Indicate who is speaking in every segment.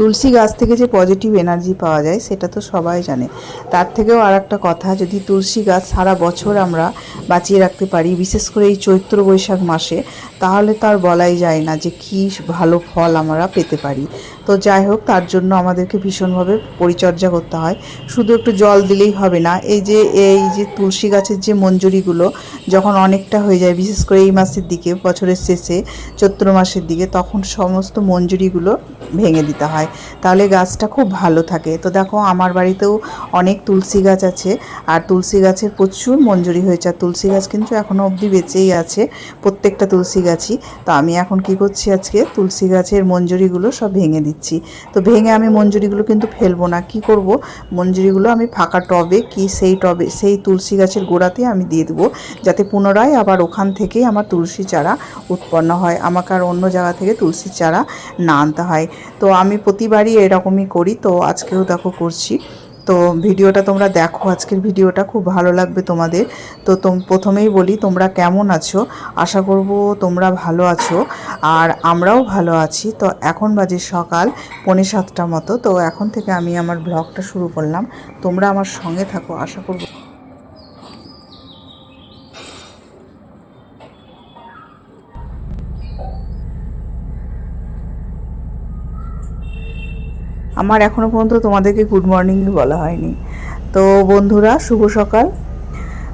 Speaker 1: তুলসী গাছ থেকে যে পজিটিভ এনার্জি পাওয়া যায়, সেটা তো সবাই জানে। তার থেকেও আর একটা কথা, যদি তুলসী গাছ সারা বছর আমরা বাঁচিয়ে রাখতে পারি, বিশেষ করে এই চৈত্র বৈশাখ মাসে, তাহলে তার বলাই যায় না যে কী ভালো ফল আমরা পেতে পারি। তো যাই হোক, তার জন্য আমাদেরকে ভীষণভাবে পরিচর্যা করতে হয়। শুধু একটু জল দিলেই হবে না, এই যে এই যে তুলসী গাছের যে মঞ্জুরিগুলো যখন অনেকটা হয়ে যায়, বিশেষ করে এই মাসের দিকে, বছরের শেষে, চৈত্র মাসের দিকে, তখন সমস্ত মঞ্জুরিগুলো ভেঙে দিতে হয়। তাহলে গাছটা খুব ভালো থাকে। তো দেখো, আমার বাড়িতেও অনেক তুলসী গাছ আছে, আর তুলসী গাছের প্রচুর মঞ্জুরি হয়েছে, আর তুলসী গাছ কিন্তু এখনও অবধি বেঁচেই আছে, প্রত্যেকটা তুলসী গাছই। তো আমি এখন কি করছি আজকে? তুলসী গাছের মঞ্জুরিগুলো সব ভেঙে দিচ্ছি। তো ভেঙে আমি মঞ্জুরিগুলো কিন্তু ফেলব না, কি করব? মঞ্জুরিগুলো আমি ফাঁকা টবে কি সেই টবে, সেই তুলসী গাছের গোড়াতে আমি দিয়ে দেবো, যাতে পুনরায় আবার ওখান থেকেই আমার তুলসী চারা উৎপন্ন হয়। আমাকে আর অন্য জায়গা থেকে তুলসী চারা না আনতে হয়। তো আমি প্রতিবারই এরকমই করি, তো আজকেও দেখো করছি। তো ভিডিওটা তোমরা দেখো, আজকের ভিডিওটা খুব ভালো লাগবে তোমাদের। তো প্রথমেই বলি তোমরা কেমন আছো? আশা করব তোমরা ভালো আছো, আর আমরাও ভালো আছি। তো এখন বাজে সকাল পৌনে সাতটা মতো, তো এখন থেকে আমি আমার ব্লগটা শুরু করলাম। তোমরা আমার সঙ্গে থাকো, আশা করব আমার এখনও পর্যন্ত তোমাদেরকে গুড মর্নিং বলা হয়নি। তো বন্ধুরা, শুভ সকাল।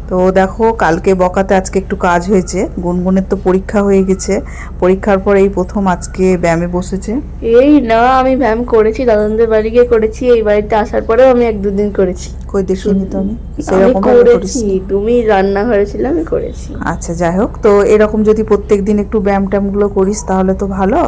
Speaker 1: তো দেখো, কালকে বকাতে আজকে একটু কাজ হয়েছে। গুনগুনের তো পরীক্ষা হয়ে গেছে। পরীক্ষার পর এই প্রথম আজকে ব্যায়ামে বসেছে।
Speaker 2: এই না, আমি ব্যায়াম করেছি, দাদানদের বাড়ি গিয়ে করেছি। এই বাড়িতে আসার পরেও আমি এক দুদিন করেছি।
Speaker 1: কই দেখিনি তো আমি? সেরকম
Speaker 2: করেছি তুমি রান্নাঘরে ছিলে আমি করেছি।
Speaker 1: আচ্ছা যাই হোক তো এরকম যদি প্রত্যেক দিন একটু ব্যায়াম ট্যায়ামগুলো করিস তাহলে তো ভালো।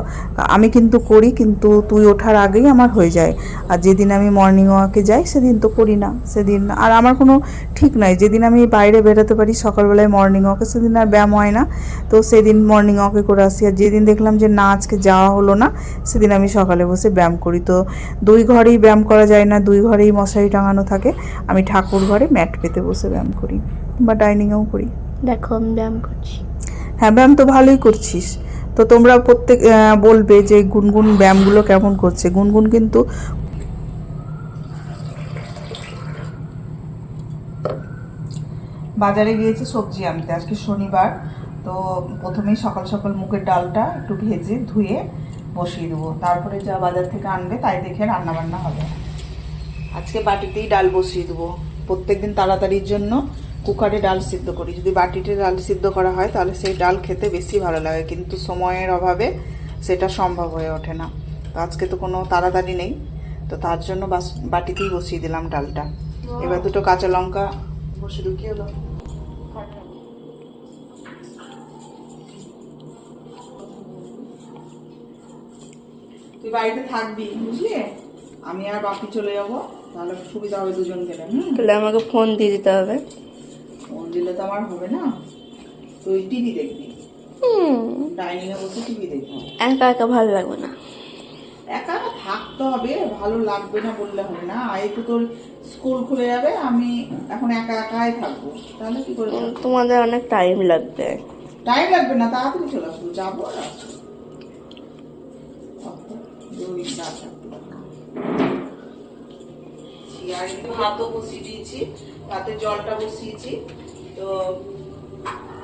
Speaker 1: আমি কিন্তু করি কিন্তু তুই ওঠার আগেই আমার হয়ে যায়। আর যেদিন আমি মর্নিং ওয়াকে যাই সেদিন তো করি না। সেদিন আর আমার কোনো ঠিক নাই। যেদিন আমি বাইরে বেরোতে পারি সকালবেলায় মর্নিং ওয়াকে সেদিন আর ব্যায়াম হয় না। তো সেদিন মর্নিং ওয়াকে করে আসি। আর যেদিন দেখলাম যে না আজকে যাওয়া হলো না সেদিন আমি সকালে বসে ব্যায়াম করি। তো দুই ঘরেই ব্যায়াম করা যায় না দুই ঘরেই মশারি টাঙানো থাকে। আমি ঠাকুর ঘরে ম্যাট পেতে বসে ব্যায়াম করি বা ডাইনিংয়েও করি।
Speaker 2: দেখো আমি ব্যায়াম করছি।
Speaker 1: হ্যাঁ ব্যায়াম তো ভালোই করছিস। তো তোমরা প্রত্যেক বলবে যে গুনগুন ব্যায়ামগুলো কেমন করছে। গুনগুন কিন্তু বাজারে গিয়েছে সবজি আনতে। আজকে শনিবার তো প্রথমেই সকাল সকাল মুগের ডালটা একটু ভেজে ধুয়ে বসিয়ে দেবো। তারপরে যা বাজার থেকে আনবে তাই দেখে রান্না বান্না হবে। আজকে বাটিতেই ডাল বসিয়ে দেবো। প্রত্যেকদিন তাড়াতাড়ির জন্য কুকারে ডাল সিদ্ধ করি। যদি বাটিতে ডাল সিদ্ধ করা হয় তাহলে সেই ডাল খেতে বেশি ভালো লাগে কিন্তু সময়ের অভাবে সেটা সম্ভব হয়ে ওঠে না। তো আজকে তো কোনো তাড়াতাড়ি নেই তো তার জন্য বাস বাটিতেই বসিয়ে দিলাম ডালটা। এবার দুটো কাঁচা লঙ্কা বসে ঢুকিয়ে হলো তুই বাড়িতে থাকবি বুঝলি? আমি আর বাপি চলে যাব। তাহলে সুবিধা হবে দুজন গেলে হুম?
Speaker 2: তাহলে আমাকে ফোন দিয়ে দিতে হবে।
Speaker 1: ফোন দিলে তো আমার হবে না। তুই টিভি দেখবি।
Speaker 2: হুম।
Speaker 1: ডাইনিং এ বসে টিভি দেখবি।
Speaker 2: একা একা ভালো লাগবে না।
Speaker 1: একা থাকতে হবে ভালো লাগবে না বললে হবে না। আর একটু তোর স্কুল খুলে যাবে আমি এখন একা একাই থাকব। তাহলে কি করে
Speaker 2: তোমাদের অনেক টাইম লাগবে।
Speaker 1: টাইম লাগবে না তাড়াতাড়ি চলে আসব। যাব আর আসব আর একটু ভাতও বসিয়ে দিয়েছি ভাতে জলটা বসিয়েছি। তো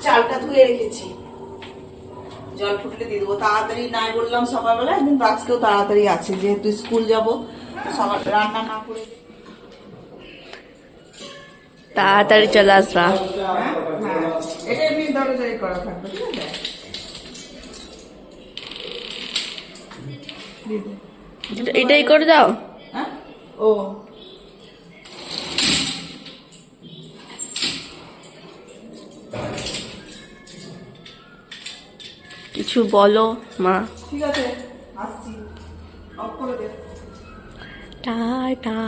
Speaker 1: চালটা ধুয়ে রেখেছি। জল ফুটলে দিয়ে দেবো। তাড়াতাড়ি নাই বললাম সকালবেলা কিন্তু আজকেও তাড়াতাড়ি আছে। যেহেতু স্কুল যাব সকাল রান্না না করে
Speaker 2: তাড়াতাড়ি চলে আসবা।
Speaker 1: হ্যাঁ। এটা এমনি দরজায় করা থাকবে ঠিক আছে?
Speaker 2: এটাই করে দাও।
Speaker 1: হ্যাঁ? ও।
Speaker 2: কিছু বলো মা।
Speaker 1: ঠিক আছে আসছি। অফ করে দে।
Speaker 2: টাটা।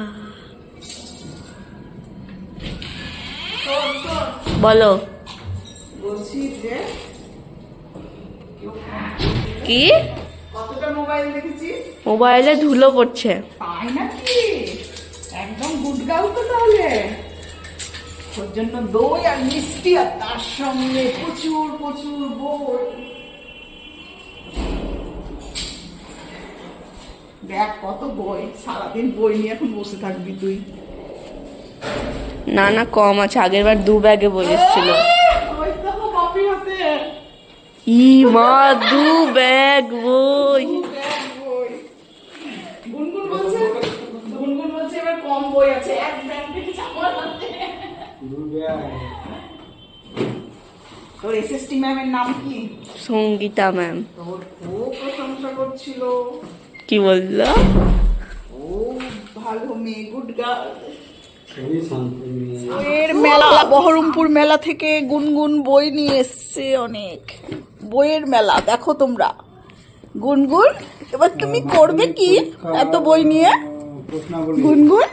Speaker 1: শোন শোন।
Speaker 2: বলো।
Speaker 1: বলছি যে
Speaker 2: কি?
Speaker 1: কতটা মোবাইল দেখেছিস?
Speaker 2: মোবাইলে ধুলো পড়ছে।
Speaker 1: তাই নাকি? একদম গুড তো তাহলে। ওর জন্য দই আর মিষ্টি আর তার সঙ্গে প্রচুর প্রচুর বই। দেখ কত বই। সারাদিন বই নিয়ে এখন বসে থাকবি তুই।
Speaker 2: না না কম আছে। আগের বার দু ব্যাগে বই এসেছিল। ই মা দু ব্যাগ বই।
Speaker 1: বই। গুনগুন বলছে গুনগুন বলছে এবার কম বই আছে। এক ব্যাগ থেকে চাপা হাতে। তোর এসএসটি ম্যামের নাম কি?
Speaker 2: সঙ্গীতা ম্যাম
Speaker 1: তোর খুব প্রশংসা করছিল।
Speaker 2: কি বলল?
Speaker 1: ও ভালো মেয়ে গুড গার্ল
Speaker 3: খুবই শান্তি মেয়ে।
Speaker 1: বইয়ের মেলা বহরমপুর মেলা থেকে গুনগুন বই নিয়ে এসছে অনেক। বইয়ের মেলা দেখো তোমরা। গুনগুন এবার তুমি করবে কি এত বই নিয়ে? গুনগুন?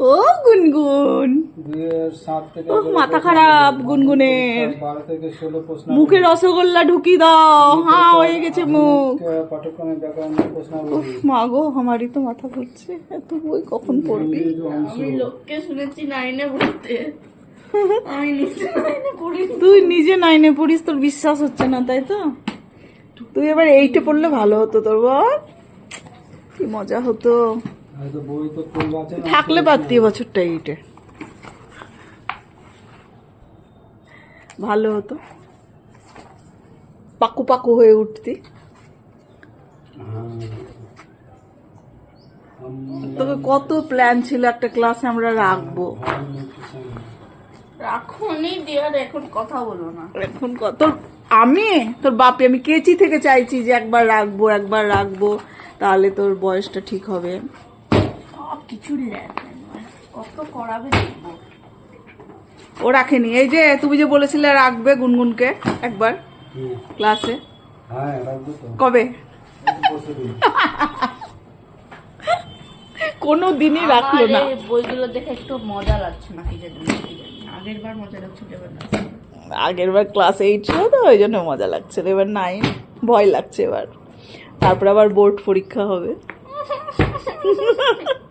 Speaker 1: ও গুনগুন। ও মাথা খারাপ গুনগুনের। মুখে রসগোল্লা ঢুকি দাও। হ্যাঁ হয়ে গেছে মুখ। মা গো আমারই তো মাথা ঘুরছে। এত বই কখন পড়বি?
Speaker 3: অংশ
Speaker 2: লোককে শুনেছি নাইনে পড়তে। আমি
Speaker 1: তুই নিজে নাইনে পড়িস তোর বিশ্বাস হচ্ছে না তাই তো? তুই এবার এইটে পড়লে ভালো হতো তোর বল। কি মজা হতো। থাকলে পারতি বছরটা এইটে। ভালো হতো। পাকু পাকু হয়ে উঠতি। তোকে কত প্ল্যান ছিল একটা ক্লাসে আমরা রাখব।
Speaker 2: রাখুনি দেওয়ার এখন কথা বলো না।
Speaker 1: এখন কত আমি? তোর বাপি আমি কেচি থেকে চাইছি যে একবার রাখব একবার রাখব তাহলে তোর বয়সটা ঠিক হবে।
Speaker 2: কিছু কত করাবে দেখব।
Speaker 1: ও রাখেনি। এই যে তুমি যে বলেছিলে রাখবে গুনগুনকে একবার ক্লাসে।
Speaker 3: হ্যাঁ রাখব তো।
Speaker 1: কবে। কোনো দিনই রাখল না।
Speaker 2: বইগুলো দেখে একটু মজা লাগছে না কি জানি। আগের বার মজা লাগছিল এবার না।
Speaker 1: আগের বার ক্লাস এইট ছিল তো ওই জন্য মজা লাগছিল। এবার নাইন ভয় লাগছে এবার। তারপর আবার বোর্ড পরীক্ষা হবে।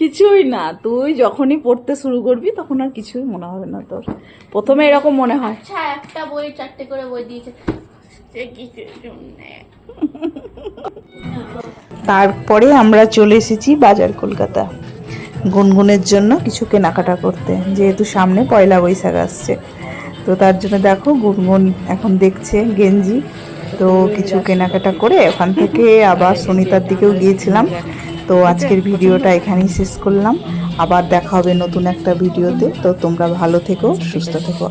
Speaker 1: কিছুই না। তুই যখনই পড়তে শুরু করবি তখন আর কিছুই মনে হবে না তোর। প্রথমে এরকম মনে হয়।
Speaker 2: আচ্ছা একটা বই চারটে করে বই দিয়েছে।
Speaker 1: তারপরে আমরা চলে এসেছি বাজার কলকাতা। গুনগুনের জন্য কিছু কেনাকাটা করতে যেহেতু সামনে পয়লা বৈশাখ আসছে। তো তার জন্য দেখো গুনগুন এখন দেখছে গেঞ্জি। তো কিছু কেনাকাটা করে ওখান থেকে আবার সুনিতার দিকেও গিয়েছিলাম। তো আজকের ভিডিওটা এখানেই শেষ করলাম। আবার দেখা হবে নতুন একটা ভিডিওতে। তো তোমরা ভালো থেকো, সুস্থ থেকো।